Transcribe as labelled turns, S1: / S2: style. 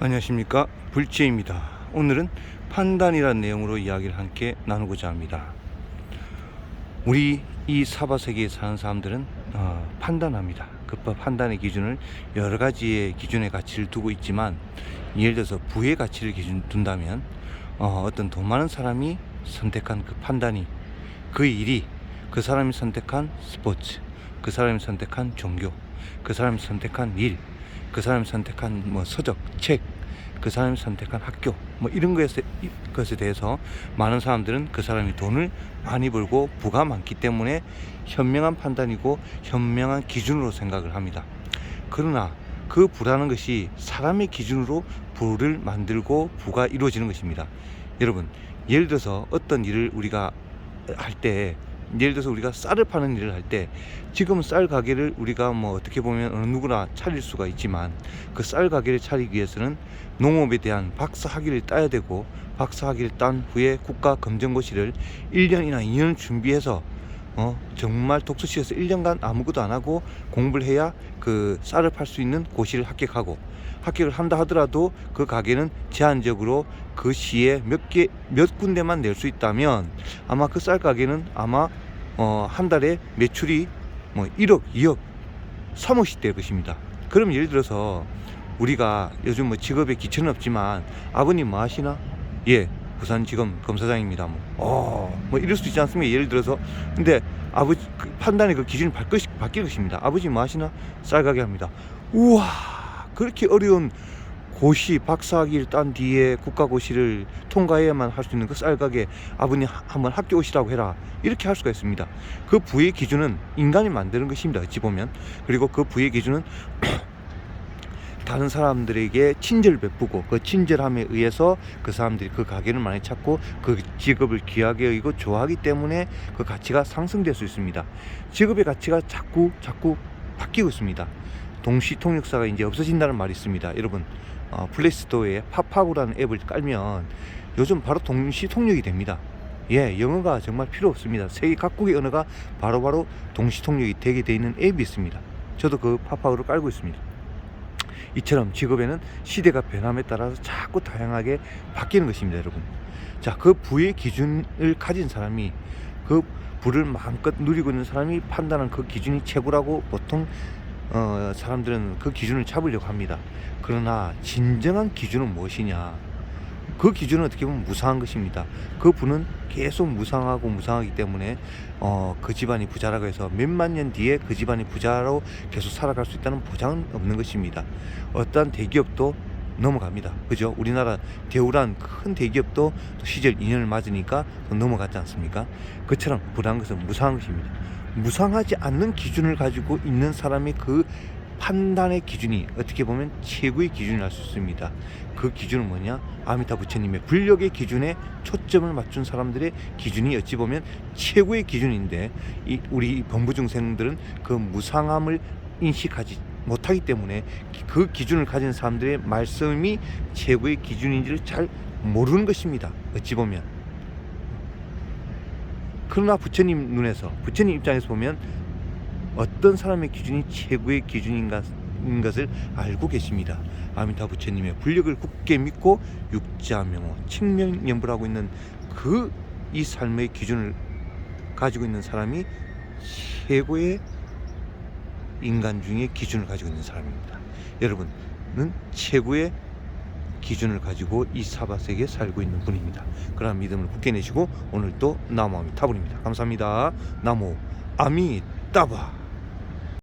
S1: 안녕하십니까? 불지입니다. 오늘은 판단이라는 내용으로 이야기를 함께 나누고자 합니다. 우리 이 사바 세계에 사는 사람들은 어, 판단합니다. 그 판단의 기준을 여러 가지의 기준의 가치를 두고 있지만 예를 들어서 부의 가치를 기준 둔다면 어, 어떤 돈 많은 사람이 선택한 그 판단이 그 일이 그 사람이 선택한 스포츠 그 사람이 선택한 종교 그 사람이 선택한 일 그 사람이 선택한 뭐 서적, 책, 그 사람이 선택한 학교, 뭐 이런 것에, 이- 것에 대해서 많은 사람들은 그 사람이 돈을 많이 벌고 부가 많기 때문에 현명한 판단이고 현명한 기준으로 생각을 합니다. 그러나 그 부라는 것이 사람의 기준으로 부를 만들고 부가 이루어지는 것입니다. 여러분, 예를 들어서 어떤 일을 우리가 할 때, 예를 들어서 우리가 쌀을 파는 일을 할 때, 지금 쌀 가게를 우리가 뭐 어떻게 보면 어느 누구나 차릴 수가 있지만 그 쌀 가게를 차리기 위해서는 농업에 대한 박사 학위를 따야 되고 박사 학위를 딴 후에 국가 검정고시를 1년이나 2년 준비해서 어 정말 독서실에서 1년간 아무것도 안 하고 공부를 해야 그 쌀을 팔 수 있는 고시를 합격하고 합격을 한다 하더라도 그 가게는 제한적으로 그 시에 몇 개 몇 군데만 낼 수 있다면 아마 그 쌀 가게는 아마 어 한 달에 매출이 뭐 1억, 2억, 3억씩 될 것입니다. 그럼 예를 들어서 우리가 요즘 뭐 직업에 기천은 없지만 아버님 뭐 하시나? 예, 부산지검 검사장입니다. 뭐, 어, 뭐 이럴 수 있지 않습니까? 예를 들어서 근데 아버지 그 판단의 그 기준이 바뀔, 것- 바뀔 것입니다. 아버지 뭐 하시나? 쌀 가게 합니다. 우와, 그렇게 어려운 고시 박사학위를 딴 뒤에 국가고시를 통과해야만 할 수 있는 그 쌀가게 아버님 하- 한번 학교 오시라고 해라. 이렇게 할 수가 있습니다. 그 부의 기준은 인간이 만드는 것입니다. 어찌 보면. 그리고 그 부의 기준은 다른 사람들에게 친절을 베푸고 그 친절함에 의해서 그 사람들이 그 가게를 많이 찾고 그 직업을 귀하게 여기고 좋아하기 때문에 그 가치가 상승될 수 있습니다. 직업의 가치가 자꾸 자꾸 바뀌고 있습니다. 동시 통역사가 이제 없어진다는 말이 있습니다. 여러분 어, 플레이스토어에 파파고라는 앱을 깔면 요즘 바로 동시 통역이 됩니다. 예, 영어가 정말 필요 없습니다. 세계 각국의 언어가 바로바로 동시 통역이 되게 되어 있는 앱이 있습니다. 저도 그 파파고를 깔고 있습니다. 이처럼 직업에는 시대가 변함에 따라서 자꾸 다양하게 바뀌는 것입니다, 여러분. 자, 그 부의 기준을 가진 사람이 그 부를 마음껏 누리고 있는 사람이 판단한 그 기준이 최고라고 보통 어, 사람들은 그 기준을 잡으려고 합니다. 그러나 진정한 기준은 무엇이냐? 그 기준은 어떻게 보면 무상한 것입니다. 그 부는 계속 무상하고 무상하기 때문에 어, 그 집안이 부자라고 해서 몇만 년 뒤에 그 집안이 부자로 계속 살아갈 수 있다는 보장은 없는 것입니다. 어떠한 대기업도 넘어갑니다. 그죠? 우리나라 대우란 큰 대기업도 또 시절 2년을 맞으니까 또 넘어갔지 않습니까? 그처럼 불안한 것은 무상한 것입니다. 무상하지 않는 기준을 가지고 있는 사람의 그 판단의 기준이 어떻게 보면 최고의 기준이랄 수 있습니다. 그 기준은 뭐냐? 아미타 부처님의 불력의 기준에 초점을 맞춘 사람들의 기준이 어찌 보면 최고의 기준인데 이 우리 범부 중생들은 그 무상함을 인식하지 못하기 때문에 기- 그 기준을 가진 사람들의 말씀이 최고의 기준인지를 잘 모르는 것입니다. 어찌 보면 그러나 부처님 눈에서 부처님 입장에서 보면 어떤 사람의 기준이 최고의 기준인가 인 것을 알고 계십니다. 아미타 부처님의 불력을 굳게 믿고 육자명호 칭명연불하고 있는 그 이 삶의 기준을 가지고 있는 사람이 최고의 인간 중에 기준을 가지고 있는 사람입니다. 여러분은 최고의 기준을 가지고 이 사바세계에 살고 있는 분입니다. 그러한 믿음을 굳게 내시고 오늘도 나무 아미 타불입니다. 감사합니다. 나무 아미 따바